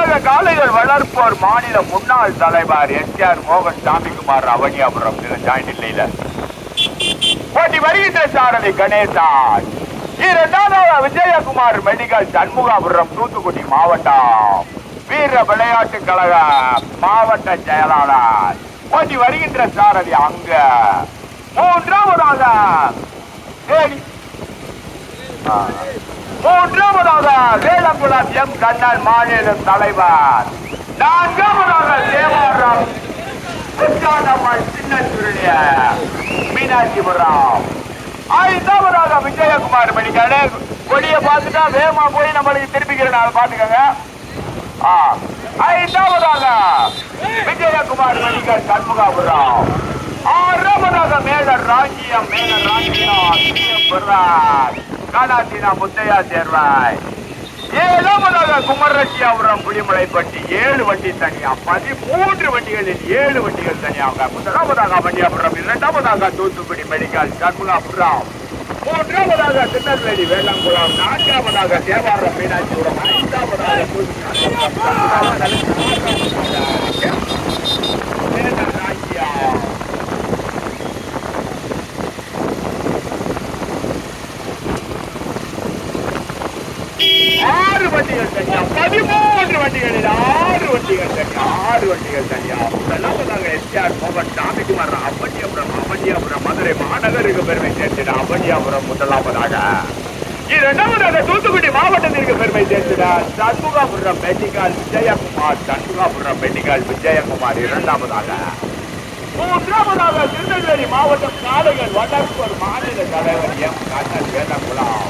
இரண்டாவதாக காளைகள் வளர்ப்போர் மாநில முன்னாள் தலைவர் எஸ்ஆர் மோகன் சாமிக்குமார் அவனியாபுரம் ஜாயின் இல்லையில போட்டி வருகின்ற சாரதி கணேசா. இரண்டாவது விஜயகுமார் மெடிக்கல் சண்முகாபுரம் தூத்துக்குடி மாவட்டம். வீர விளையாட்டு கழக மாவட்ட செயலாளர். போட்டி வருகின்ற சாரதி அங்க. மூன்றாவதாக தேனி. ஆ. மூன்றாவதாக வேலங்குளம் எம். கண்ணன் மாநில தலைவர். நான்காவதாக தேவாரம். கிருஷ்ணாண்டம்மாள் சின்ன மீனாட்சிபுரம். ஐந்தாவதாக விஜயகுமார் மணிக்காடு கொடிய பார்த்துட்டா வேகமா போய் நம்மளுக்கு திருப்பிக்கிறனால பாத்துக்கோங்க ஆ, ஐந்தாவதாக விஜயகுமார் மணிக்காடு சண்முகாபுரம். ஆறாவதாக மேலர் ராஜ்யம் மேலர் ராஜ்யம் பெறார் காலாத்தினா முத்தையா சேர்வாய். ஏழாவதாக குடிமலை புலிமலைப்பட்டி ஏழு வண்டி தனியா பதிமூன்று வண்டிகளில் ஏழு வண்டிகள் தனியாக. முதலாவதாக வண்டியாபுரம் இரண்டாவதாக தூத்துக்குடி மெடிக்கல் சண்முகாபுரம் மூன்றாவதாக திருநெல்வேலி வேளாங்குளம். நான்காவதாக தேவாரம் மீனாட்சிபுரம். ஐந்தாவதாக தூத்துக்குடி வேலர் ராஜ்யம் ஆறு வண்டிகள் தனியா? பதிமூன்று வண்டிகளில் ஆறு வண்டிகள் தனியா? ஆறு வண்டிகள் தனியா? முதலாவதாக எஸ்ஆர் மோகன் சாமிக்குமார் அவண்டியாபுரம் அவண்டியாபுரம் மதுரை மாநகருக்கு பெருமை சேர்த்திட அவண்டியாபுரம் முதலாவதாக. இரண்டாவதாக தூத்துக்குடி மாவட்டத்திற்கு பெருமை சேர்த்திட சண்முகாபுரம் மெடிக்கல் விஜயகுமார் சண்முகாபுரம் மெடிக்கல் விஜயகுமார் இரண்டாவதாக. மூன்றாவதாக திருநெல்வேலி மாவட்டம் காடுகள் வளர்ப்போர் மாநில தலைவர் எம் கண்ணன் வேலங்குளம்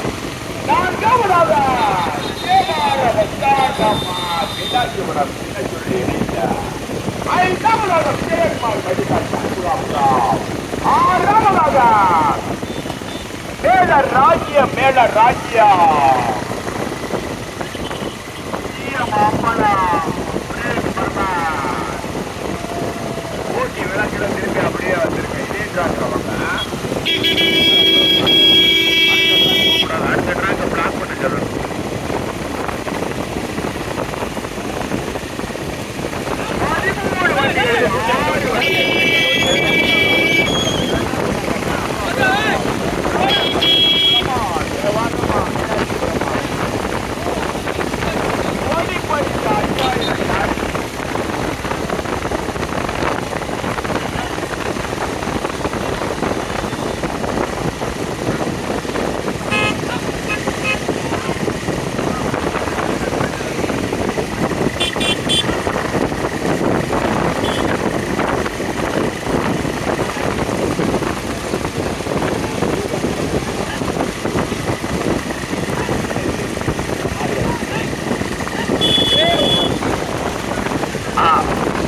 நான்காவதாக தேவார வச்சாகம்மா மேல ராஜ்யம் மேல ராஜ்யம் மாம்பழம் பிரேம் திருப்பி அப்படியே வந்திருக்கேன் இதே ட்ராக் அவங்க அடுத்த ட்ராக் பிளாக் பண்ண சொல்லணும் பதிமூணு வண்டிகள், ஆறு வண்டிகள். ஓடி போயிட்டு ஐயாயிரம்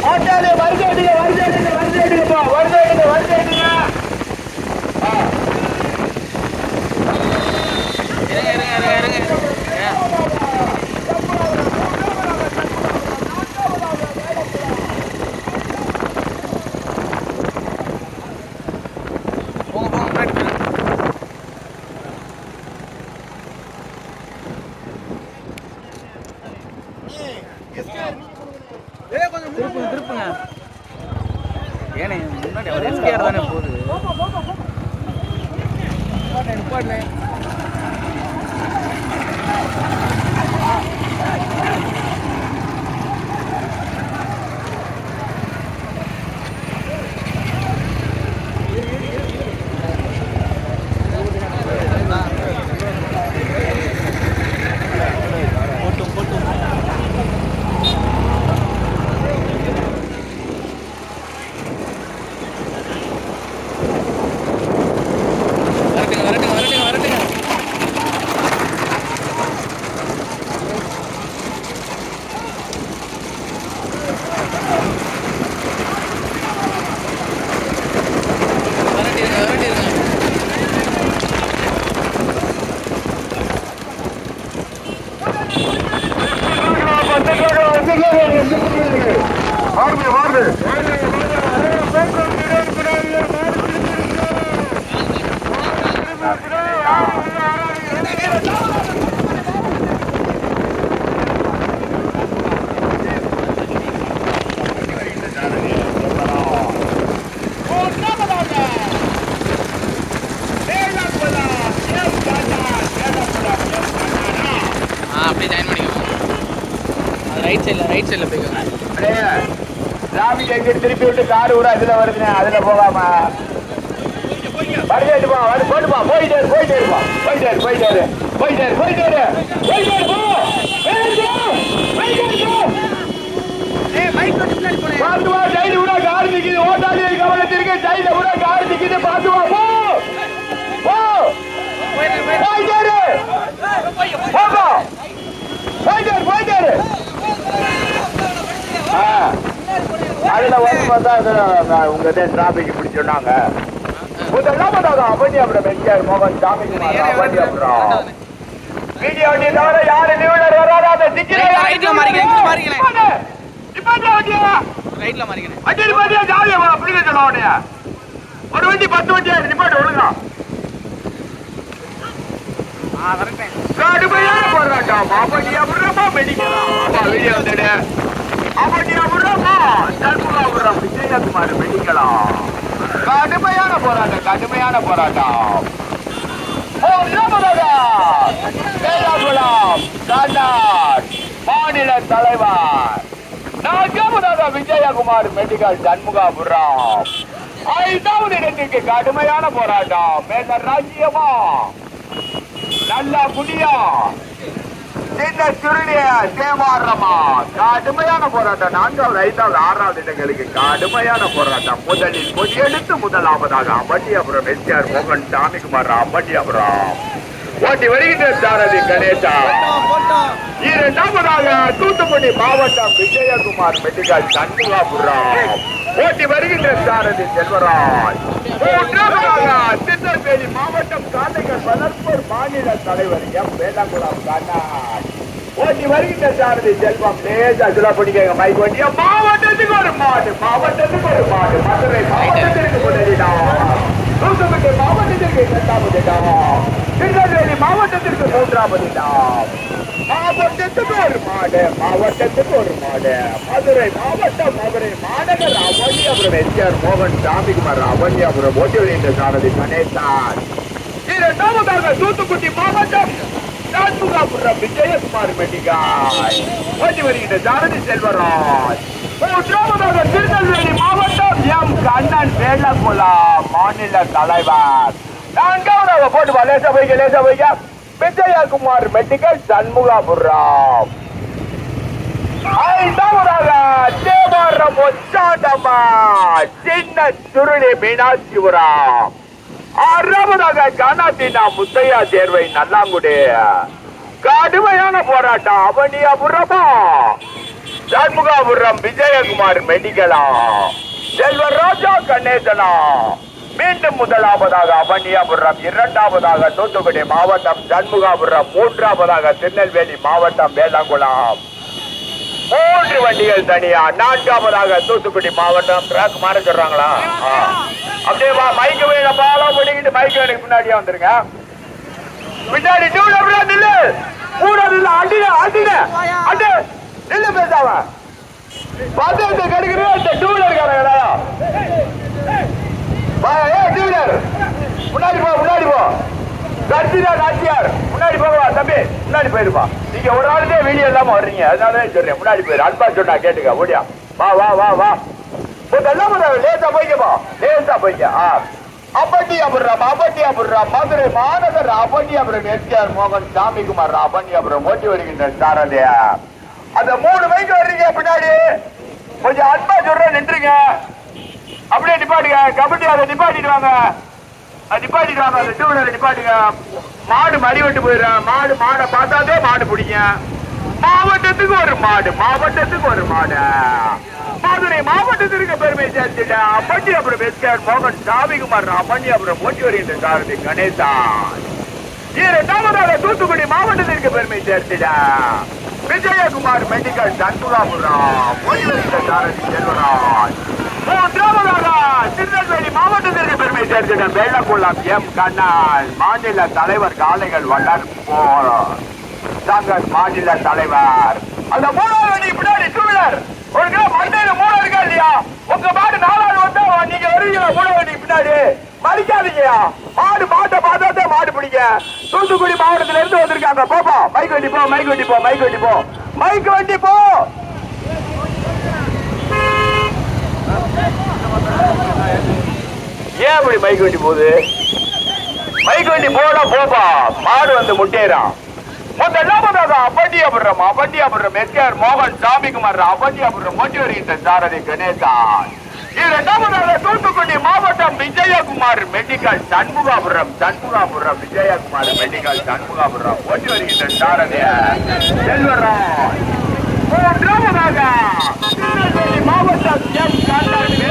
ஓட்டாளி வருது எடுங்க வருது எடுங்க வருது எடுங்கப்பா வருது எடுங்க வருது எடுங்க ஆ. இருங்க இருங்க இருங்க இருங்க போங்க போங்க முன்னாடி போங்க. திருப்புங்க திருப்புங்க. ஏனே முன்னாடி அவர் எஸ்கேஆர் தானே போகுது. போட்டும் ரைட் சைடில் ரைட் சைடில் போய்க்கோங்க. டிராஃபிக் எங்கே திருப்பி விட்டு கார் ஊரா அதில் வருதுண்ணே அதில் போகாமா. வருது போ வந்து போட்டுப்பா போயிட்டே போயிட்டே இருப்பா போயிட்டே போயிட்டே போயிட்டே போயிட்டே. போயிட்டே இரு, போ. போயிட்டே இரு, போயிட்டே இரு, போ. ஏய் பைக் வந்து பின்னாடி போனேன் பார்த்து வா சைடு கூட கார் நிக்குது ஓட்டாளி கவனத்திற்கு சைடுல கூட கார் நிக்குது பார்த்து வா போ போ போயிடுறேன் போயிடுறேன் போயிட்டே இரு. போப்பா. போயிட்டே இரு, போயிட்டே இரு. ஆ. அதுல வந்து பார்த்தா அது உங்க டிராபிக் இப்படி சொன்னாங்க முதல்லாம் பார்த்தாங்க அவனி அப்புறம் வெட்டியார் மோகன் சாமிக்கு அவனி அப்புறம் வீடியோ தவிர யாரு நியூலர் வராத? அந்த சிக்கிரே Right, right ல மாறிக்கிறேன், இங்க மாறிக்கிறேன். வண்டி நிப்பாட்டியா ஜாலியா வா அப்படிங்க சொல்ல உடனே ஒரு வண்டி பத்து வண்டி ஆயிடுச்சு, நிப்பாட்டு ஒழுங்கா. கடுமையான போராட்டம் அப்படி அப்படின்னா மெடிக்கலாம் வீடியோ வந்துடு. அப்படி அப்படின்னா தர்முகா விடுறோம் விஜயகுமார் மெடிக்கலாம் கடுமையான போராட்டம் கடுமையான போராட்டம். மாநில தலைவர். நான்காவதாக விஜயகுமார் மெடிக்கல் சண்முகாபுரம். ஐந்தாவது இடத்திற்கு கடுமையான போராட்டம். மேல ராஜ்யமா? நல்லா குடியா? இந்த சுருளிய தேவாரமா? கடுமையான போராட்டம். நான்காவது ஐந்தாவது ஆறாவது இடங்களுக்கு கடுமையான போராட்டம். முதலில் கொடியெடுத்து முதலாவதாக அம்பட்டியாபுரம் எஸ்ஆர் மோகன் சாமிக்குமார் அம்பட்டியாபுரம். ஓட்டி வருகின்ற சாரதி கணேசா. போட்டோம் இரண்டாவதாக தூத்துக்குடி மாவட்டம் விஜயகுமார் மெடிக்கல் சண்முகாபுரம். ஓட்டி வருகின்ற சாரதி செல்வராஜ். மூன்றாவதாக திருநெல்வேலி மாவட்டம் காந்தைகள் வளர்ப்போர் மாநில தலைவர் எம். வேலங்குளம் கண்ணார் ஓட்டி வருகின்ற சாரதி செல்வம் லேசா சுலா மைக் வண்டியா மாவட்டத்துக்கு ஒரு மாடு மாவட்டத்துக்கு ஒரு மாடு. மதுரை மாவட்டத்திற்கு முதலிடம். மாவட்டத்திற்கு இரண்டாவது திருநெல்வேலி மாவட்டத்திற்கு மூன்றாவது இடம் மாவட்டத்துக்கு ஒரு மாடு மாவட்டத்துக்கு ஒரு மாடு. மதுரை மாவட்டம் மதுரை மாநகர் அவனியாபுரம் எம்ஜிஆர் மோகன் சாமிக்குமார் அவனியாபுரம் ஓட்டி வருகின்ற சாரதி கணேசார் இரண்டாவதாக தூத்துக்குடி மாவட்டம் ராஜ்முகாபுரம் விஜயகுமார் மெடிகாய் ஓட்டி வருகின்ற சாரதி செல்வராஜ். மூன்றாவதாக திருநெல்வேலி மாவட்டம் எம். கண்ணன் வேலக்குளம் மாநில தலைவர். நான்காவதாக போட்டு வா லேசா போய்க்க லேசா போய்க்க. விஜயகுமார் மெடிக்கல் சண்முகாபுரம். சின்ன சுருளி மீனாட்சிபுரம். அறுபதாக கனதினா முத்தையா தேர்வை நல்லாங்குடி. கடுமையான போராட்டம் அவனியாபுரமா சண்முகாபுரம் விஜயகுமார் மெடிக்கலா. செல்வராஜா கணேசனா. மீண்டும் முதலாவதாக அவனியாபுரம் இரண்டாவதாக தூத்துக்குடி மாவட்டம் சண்முகாபுரம் மூன்றாவதாக திருநெல்வேலி மாவட்டம் வேளாங்குளம். மூன்று வண்டிகள் தனியா நான்காவதாக தூத்துக்குடி மாவட்டம். ட்ராக் மாற சொல்றாங்களா? அப்படியே வா மைக்கு வேண பாலா பண்ணிக்கிட்டு மைக்கு எனக்கு முன்னாடியே வந்துருங்க. பின்னாடி டூல அப்படியே நில்லு. கூட நில்லு அடிங்க அடிங்க அடி நில்லு பேசாம. பந்தயத்தை கெடுக்கிற அந்த டூல இருக்காரங்களா முன்னாடி போ முன்னாடி போ. கட்சிதா நாச்சியார். முன்னாடி போகவா தம்பி. முன்னாடி போயிருப்பா நீங்க ஒரு ஆளுதே வெளியே இல்லாம வர்றீங்க. அதனால சொல்றேன். முன்னாடி போயிரு. அன்பா சொன்னா கேட்டுக்க. ஓடியா. வா வா வா வா. இதெல்லாம் லேசா போய்க்கப்பா லேசா போய்க்க. ஆ. அப்பட்டியாபுரம் அப்பட்டியாபுரம் மதுரை மாநகர் அப்பட்டியாபுரம் எஸ்கேஆர் மோகன் சாமிக்குமார் அப்பட்டியாபுரம் ஓட்டி வருகின்ற சாரதியா அந்த மூணு மைக்கு வர்றீங்க பின்னாடி. கொஞ்சம் அன்பா சொல்றேன் நின்றுங்க. அப்படியே நிப்பாட்டுங்க. கபடி அதை நிப்பாட்டிட்டு வாங்க. நிப்பாட்டிட்டு வாங்க. அந்த டூ வீலர் நிப்பாட்டுங்க. மாடு மறி போயிடும் போயிடுறேன் மாடு மாடை பார்த்தாதே மாடு பிடிங்க. மாவட்டத்துக்கு ஒரு மாடு மாவட்டத்துக்கு ஒரு மாடு. மதுரை மாவட்டத்திற்கு பெருமை சேர்த்துட்ட. அப்பட்டி அப்புறம் எஸ்கேஆர் மோகன் சாமிகுமார் அப்பண்ணி அப்புறம் மோட்டி வருகின்ற சாரதி கணேசா இரண்டாவதாக தூத்துக்குடி மாவட்டத்திற்கு பெருமை சேர்த்துட விஜயகுமார் மெடிக்கல் சண்முகாபுரம் ஓட்டி வருகின்ற சாரதி செல்வராஜ் மூன்றாவதாக திருநெல்வேலி மாவட்டத்திற்கு வெள்ளக்குளம் எம். கண்ணால் மாநில தலைவர் காளைகள் வளர்ப்போர் சங்க மாநில தலைவர். அந்த மூணாவது வண்டி பின்னாடி டூ ஒரு கிலோ மண்டையில மூணு இருக்கா இல்லையா? உங்க மாடு நாலாவது வந்தா நீங்க வருவீங்களா மூணு வண்டி பின்னாடி. மறிக்காதீங்கயா மாடு மாட்டை பார்த்தா மாடு பிடிங்க. தூத்துக்குடி மாவட்டத்துல இருந்து வந்திருக்காங்க போப்பா மைக் வண்டி போ மைக் வண்டி போ மைக் வண்டி போ. மைக் வண்டி போ. இப்படி மைக் வண்டி போகுது? மைக் வண்டி போடா போப்பா. மாடு வந்து முட்டேறான். முதலாவதாக அபண்டியாபுரம் அபண்டியாபுரம் எஸ்கேஆர் மோகன் சாமிக்குமார் அபண்டியாபுரம் மொட்டி வருகின்ற சாரதி கணேசன். இரண்டாவதாக தூத்துக்குடி மாவட்டம் விஜயகுமார் மெடிக்கல் சண்முகாபுரம் சண்முகாபுரம் விஜயகுமார் மெடிக்கல் சண்முகாபுரம். ஓட்டி வருகின்ற சாரதி. செல்வராஜ். மூன்றாவதாக திருநெல்வேலி மாவட்டம் எம் காட்டாடி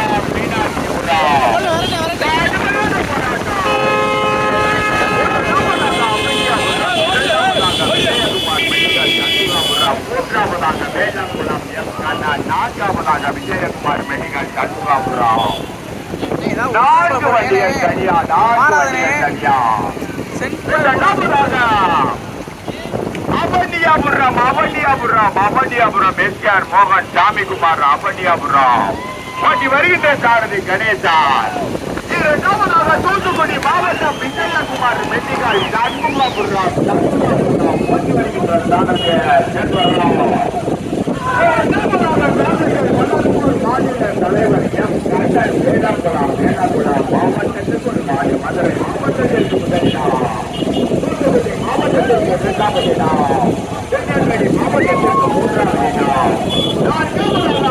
மூன்றாவதாக வேலங்குளம் எம் கண்ணா நான்காவதாக விஜயகுமார் மெடிக்கல் சண்முகாபுரம் நான்கு வண்டிகள் சரியா நான்கு வண்டிகள் சரியா இரண்டாவதாக அவண்டியாபுரம் அவண்டியாபுரம் எஸ்ஆர் மோகன் சாமிக்குமார் அவண்டியாபுரம் ஓட்டி வருகின்ற சாரதி கணேசன். இரண்டாவதாக தூத்துக்குடி மாவட்டம் விஜயகுமார் மெட்டிகாய் சண்முகாபுரம் சண்முகாபுரம் ஓட்டி வருகின்ற சாரதி செல்வராம் மாநில தலைவர் எம் கண்ணன் வேளாங்குளம் வேளாங்குளம் மாவட்டத்துக்கு ஒரு மாநில மதுரை மாவட்டத்திற்கு முதலிடம் தூத்துக்குடி மாவட்டத்திற்கு இரண்டாவது இடம் திருநெல்வேலி மாவட்டத்திற்கு மூன்றாவது இடம் நான்காவதாக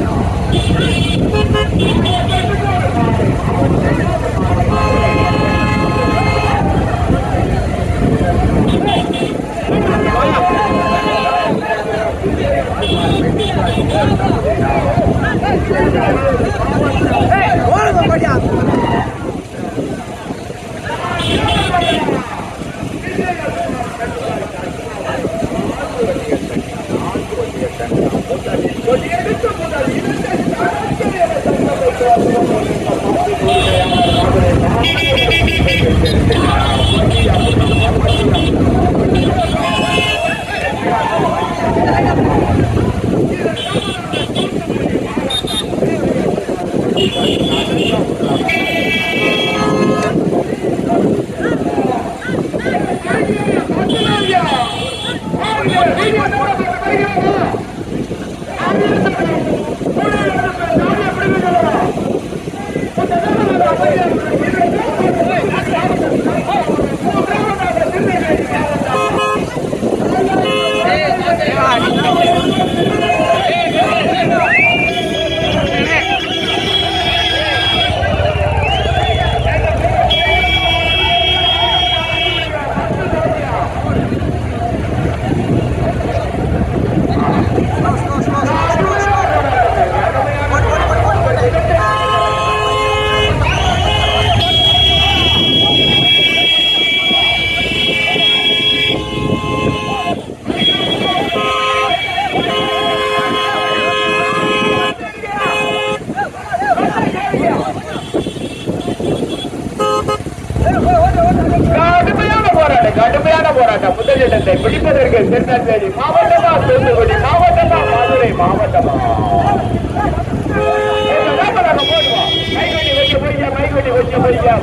கடுமையான போராட்டம் கடுமையான போராட்டம் முதலிடத்தை பிடிப்பதற்கு திருநெல்வேலி மாவட்டமா தூத்துக்குடி மாவட்டமா மதுரை மாவட்டமா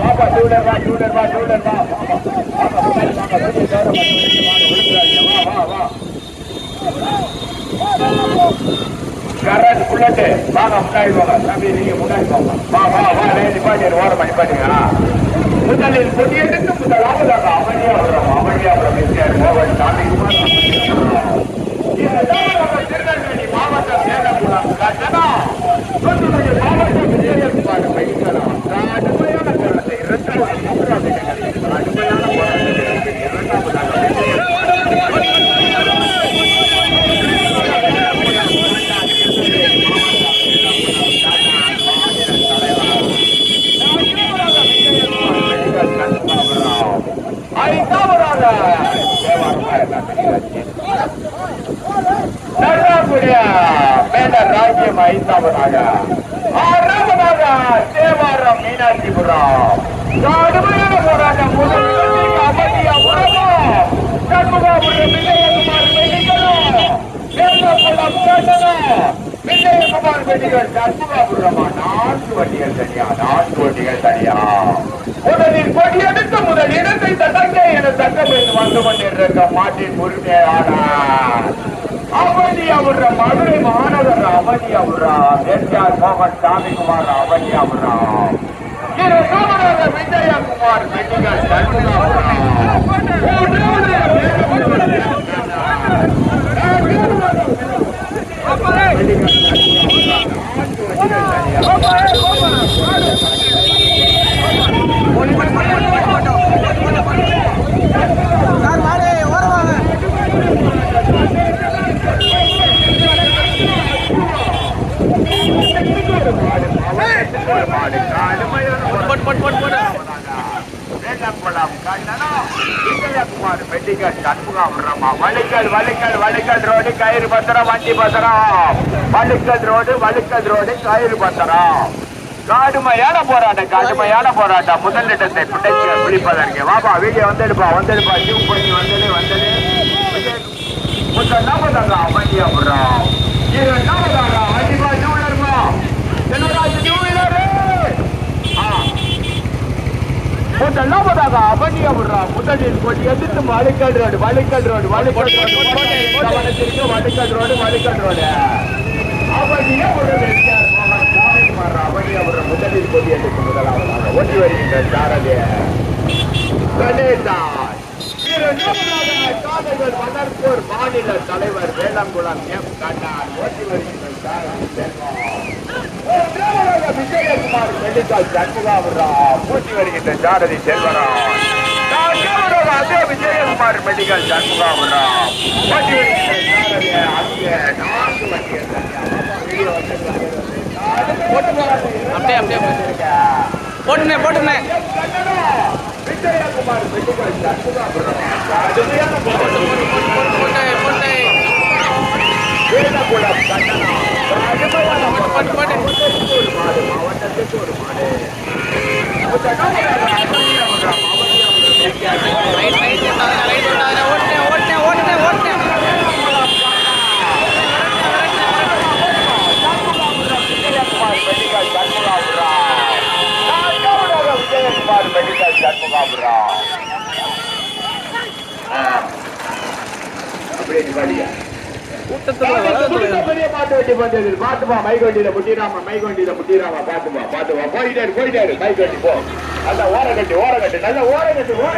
வாப்பா டூலர் வா டூலர் வா டூலர் வா வாப்பா வாப்பா வாங்க வெளியே வாங்க கரண்ட் புல்லட்டு வாங்க முன்னாடி போங்க. தம்பி நீங்க முன்னாடி போங்க. வா வா வா லேடி நிப்பாட்டி ஓரமா நிப்பாட்டுங்க முதலில் கொடியெடுத்து முதலாவதாக அமைதியா வரும் அமைதியா வரும் சாமி. குமார் சாமிக்குமார் திருநெல்வேலி மாவட்டம் சேலக்குளம் கட்டணம் தூத்துக்குடி மாவட்டம் விஜயகுமார் வைக்கலாம் கடுமையான கருத்தை இரண்டாவது மூன்றாவது இடங்களில் கடுமையான போராட்டத்தில் இரண்டாவதாக விஜயகுமார் ஐந்தாவதாக நல்லாக்குடிய மேடர் ராஜ்யம் ஐந்தாவதாக ஆறாவதாக தேவாரம் மீனாட்சிபுரம் கடுமையான போராட்டம். முதல் இடத்திற்கு அமதியாபுரமும் சண்முகாபுரம் விஜயகுமார் வெடிகளும் வேங்கக்குளம் கட்டணம் விஜயகுமார் வெடிகள் சண்முகாபுரமா நான்கு வண்டிகள் தனியா? நான்கு வண்டிகள் தனியா? முதலில் கொடியெடுத்து முதல் இடத்தை தட்டங்க என தட்டம் என்று வந்து கொண்டிருக்க மாட்டின் உரிமையாளர் அவனியாவுற மதுரை மாநகர் அவனியாவுறா எஸ்ஆர் மோகன் சாமிக்குமார் அவனியாவுறா இரண்டாவதாக விஜயகுமார் வெட்டிகள் சண்முகாபுரா மூன்றாவது சார் மாடு ஓரவாங்க போட்டு போட்டு போட்டு போட்டு வலிக்கல் வலிக்கல் வலிக்கல் ரோடு கயிறு பத்திரம் வண்டி பத்திரம். வலிக்கல் ரோடு வலிக்கல் ரோடு கயிறு பத்திரம். காடுமையான போராட்டம் கடுமையான போராட்டம். முதல் இடத்தை பிடிச்சு பிடிப்பதற்கு. வாப்பா வீடியோ வந்துடுப்பா வந்துடுப்பா. ஜூம் பண்ணி வந்தது வந்தது முதலாவதாக அமைதியா போடுறோம் இரண்டாவதாக வண்டிப்பா. வண்டி வீலர்மா என்னராஜ் டூ வீலரு முதலாவதாக அவனியா விடுறான் முதலில் கொடி எதிர்த்து வழிகாடு ரோடு வழிகாடு ரோடு வழிகாடு ரோடு. வழிகாடு ரோடு வழிகாடு ரோடு. அவனியா விடுறது அவனியா விடுற முதலில் கொடி எடுத்து முதலாவதாக ஒட்டி வருகின்ற சாரதி. வளர்ப்போர் மாநில தலைவர் வேளாங்குளம் எம் கண்ணான் ஓட்டி வருகின்ற சாரதி. செல்வம் விஜயகுமார் மெடிக்கல் சண்முகாபுரா பூட்டி வருகின்ற ஜாரதி செல்வராம் நான்காவதாக அதே விஜயகுமார் மெடிக்கல் சண்முகாபுரா பூட்டி வருகின்ற ஜாரதி அங்கே நான்கு வண்டிகள் அப்படியே அப்படியே போட்டுனே போட்டுனே விஜயகுமார் மெடிக்கல் சண்முகாபுரா போட்டு போட்டு போட்டு போட்டு போட்டு வேலகுளம் கண்ணனா கடுமையான போட்டு அப்படியே பாத்துப்பா மைக் வண்டியில முட்டிராம மைக் வண்டியில முட்டிராம பாத்துப்பா பாத்துப்பா போயிட்டாரு போயிட்டாரு மைக் வண்டி போ. நல்ல ஓர கட்டி ஓர கட்டி நல்ல ஓர கட்டி ஓர